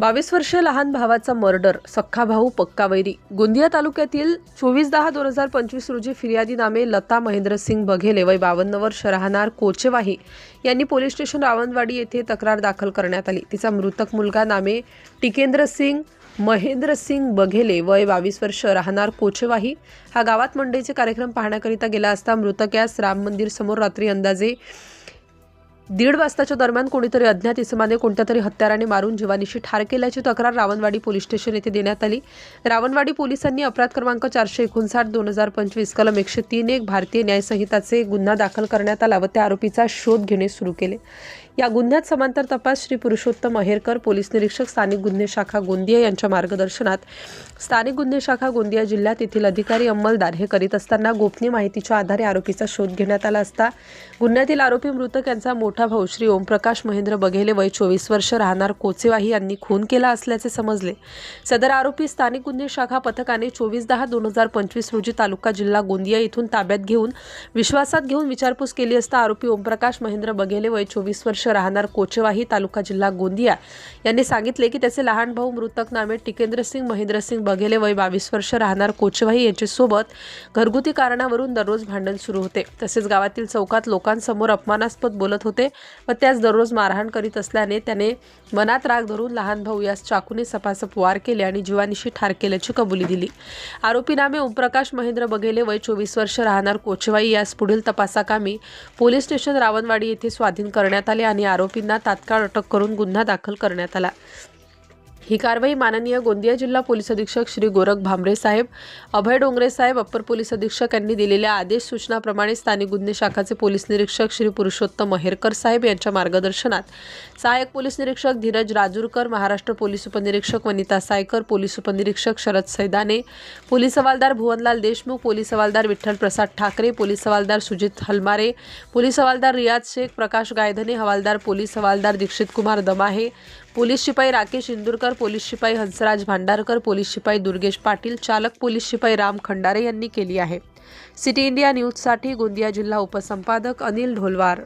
बावीस वर्षीय लहान भावाचा मर्डर सख्खा भाऊ पक्का वैरी. गोंदिया तालुक्यातील चोवीस दहा दोन हजार पंचवीस रोजी फिर्यादी नामे लता महेंद्रसिंग बघेले वय बावन्न वर्ष राहणार कोचेवाही यांनी पोलीस स्टेशन रावणवाडी येथे तक्रार दाखल करण्यात आली. तिचा मृतक मुलगा नामे टिकेंद्र सिंग बघेले वय बावीस वर्ष राहणार कोचेवाही. हा गावात मंडईचे कार्यक्रम पाहण्याकरिता गेला असता मृतक यास राम मंदिर समोर रात्री अंदाजे दीड वाजताच्या दरम्यान कोणीतरी अज्ञात इसमाने कोणत्या तरी हत्याराने मारून जीवानीशी ठार केल्याची तक्रार रावणवाडी पोलीस स्टेशन येथे देण्यात आली. रावणवाडी पोलिसांनी अपराध क्रमांक चारशे एकोणसाठ दोन हजार पंचवीस कलम एकशे तीन एक भारतीय न्यायसंहिताचे गुन्हा दाखल करण्यात आला व त्या आरोपीचा शोध घेणे सुरू केले. या गुन्ह्यात समांतर तपास श्री पुरुषोत्तम अहेरकर पोलीस निरीक्षक स्थानिक गुन्हे शाखा गोंदिया यांच्या मार्गदर्शनात. स्थानिक गुन्हे शाखा गोंदिया जिल्ह्यात येथील अधिकारी अंमलदार हे करीत असताना गोपनीय माहितीच्या आधारे आरोपीचा शोध घेण्यात आला असता गुन्ह्यातील आरोपी मृतक यांचा मोठा मोठा भाऊ श्री ओमप्रकाश महेंद्र बघेले वय चोवीस वर्ष राहणार कोचेवाही यांनी खून केला असल्याचे समजले. सदर आरोपी स्थानिक गुन्हे शाखा पथकाने चोवीस दहा दोन हजार पंचवीस रोजी तालुका जिल्हा गोंदिया इथून ताब्यात घेऊन विश्वासात घेऊन विचारपूस केली असता आरोपी ओमप्रकाश महेंद्र बघेले वय चोवीस वर्ष राहणार कोचेवाही तालुका जिल्हा गोंदिया. यांनी सांगितले की त्याचे लहान भाऊ मृतक नामे टिकेंद्र सिंग महेंद्रसिंग बघेले वय बावीस वर्ष राहणार कोचेवाही यांच्यासोबत घरगुती कारणावरून दररोज भांडण सुरू होते. तसेच गावातील चौकात लोकांसमोर अपमानास्पद बोलत होते. व त्यास दररोज मारहाण करीत असल्याने त्याने मनात राग धरून लहान भाऊ यास चाकूने सपासप वार केले आणि जीवानिशी ठार केल्याची कबुली दिली. आरोपी नामे ओमप्रकाश महेंद्र बघेले वय चोवीस वर्ष राहणार कोचवाई. यास पुढील तपासाकामी पोलीस स्टेशन रावणवाडी येथे स्वाधीन करण्यात आले आणि आरोपींना तात्काळ अटक करून गुन्हा दाखल करण्यात आला. ही कारवाई माननीय गोंदिया जिल्हा पोलीस अधीक्षक श्री गोरख भांबरे साहेब अभय डोंगरे साहेब अप्पर पोलीस अधीक्षक यांनी दिलेल्या आदेश सूचनाप्रमाणे स्थानिक गुन्हे शाखाचे पोलीस निरीक्षक श्री पुरुषोत्तम अहेरकर साहेब यांच्या मार्गदर्शनात सहाय्यक पोलीस निरीक्षक धीरज राजूरकर महाराष्ट्र पोलीस उपनिरीक्षक वनिता सायकर पोलीस उपनिरीक्षक शरद सैदाने पोलीस हवालदार भुवनलाल देशमुख पोलीस हवालदार विठ्ठल प्रसाद ठाकरे पोलीस हवालदार सुजित हलमारे पोलीस हवालदार रियाज शेख प्रकाश गायधने हवालदार पोलीस हवालदार दीक्षित कुमार दमाहे पोलीस शिपाई राकेश इंदूरकर पोलीस शिपाई हंसराज भांडारकर पोलीस शिपाई दुर्गेश पाटील चालक पोलीस शिपाई राम खंडारे यांनी केली आहे. सिटी इंडिया न्यूजसाठी गोंदिया जिल्हा उपसंपादक अनिल ढोलवार.